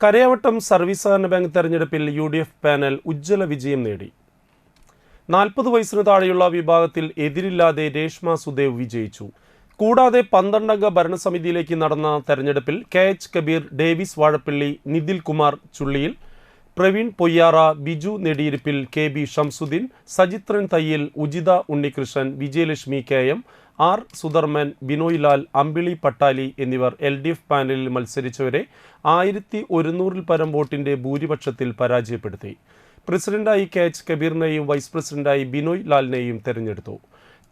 Karayavattam service സഹകരണ bank തെരഞ്ഞെടുപ്പിൽ U D F panel ഉജ്ജ്വല വിജയം നേടി. നാൽപ്പത് വയസ്സിന് താഴെയുള്ള വിഭാഗത്തിൽ എതിരില്ലാതെ രേഷ്മ സുദേവ് വിജയിച്ചു. കൂടാതെ പന്ത്രണ്ടംഗ ഭരണസമിതിയിലേക്ക് നടന്ന തെരഞ്ഞെടുപ്പിൽ K H Kabeer Davis Vazhappally Nithil Kumar Chulliyil Praveen Poyyara Biju Nediyirippil K B Shamsuddin Sajithran Thayyil Ujitha Unnikrishnan Vijayalakshmi K M R Sudharman Binoy Lal Ambili Pattali എന്നിവർ എൽ ഡി എഫ് പാനലിൽ മത്സരിച്ചവരെ ആയിരത്തി ഒരുന്നൂറിൽ പരം വോട്ടിന്റെ ഭൂരിപക്ഷത്തിൽ പരാജയപ്പെടുത്തി. പ്രസിഡന്റായി K H കബീറിനെയും vice പ്രസിഡന്റായി ബിനോയ് ലാലിനെയും തെരഞ്ഞെടുത്തു.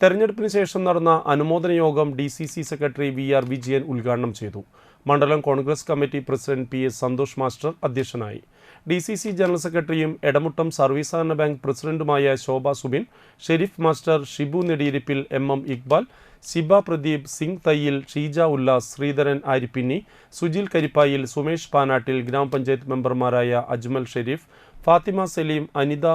തെരഞ്ഞെടുപ്പിന് ശേഷം നടന്ന അനുമോദന യോഗം D C C secretary V R Vijayan ഉദ്ഘാടനം ചെയ്തു. മണ്ഡലം Congress committee president P S Santhosh master അധ്യക്ഷനായി. ഡി സി സി ജനറൽ സെക്രട്ടറിയും എടമുട്ടം സർവീസ് സഹകരണ ബാങ്ക് പ്രസിഡന്റുമായ Shobha Subin Sherif master Shibu Nediyirippil M M Iqbal Shiba Pradeep Singh Thayyil Sheeja Ullas Sreedharan Arippinni Sujil Karippayil Sumesh Panattil ഗ്രാമപഞ്ചായത്ത് മെമ്പർമാരായ Ajmal Sharif Fathima Saleem Anitha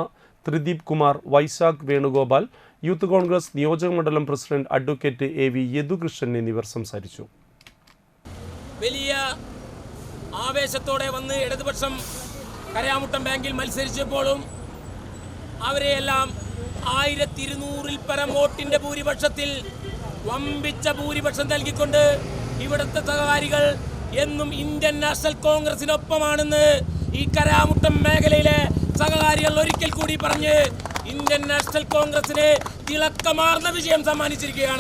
Thrideep Kumar Vaishakh Venugopal youth Congress നിയോജക മണ്ഡലം president advocate A V Yadukrishnan എന്നിവർ സംസാരിച്ചു. വലിയ ആവേശത്തോടെ വന്ന് ഇടതുപക്ഷം കരയാമുട്ടം ബാങ്കിൽ മത്സരിച്ചപ്പോഴും അവരെയെല്ലാം ആയിരത്തി ഇരുന്നൂറിൽ പരം വോട്ടിന്റെ ഭൂരിപക്ഷത്തിൽ വമ്പിച്ച ഭൂരിപക്ഷം നൽകിക്കൊണ്ട് ഇവിടുത്തെ സഹകാരികൾ എന്നും ഇന്ത്യൻ നാഷണൽ കോൺഗ്രസിനൊപ്പമാണെന്ന് ഈ കരാമുട്ടം മേഖലയിലെ സഹകാരികൾ ഒരിക്കൽ കൂടി പറഞ്ഞ് ഇന്ത്യൻ നാഷണൽ കോൺഗ്രസിന് തിളക്കമാർന്ന വിജയം സമ്മാനിച്ചിരിക്കുകയാണ്.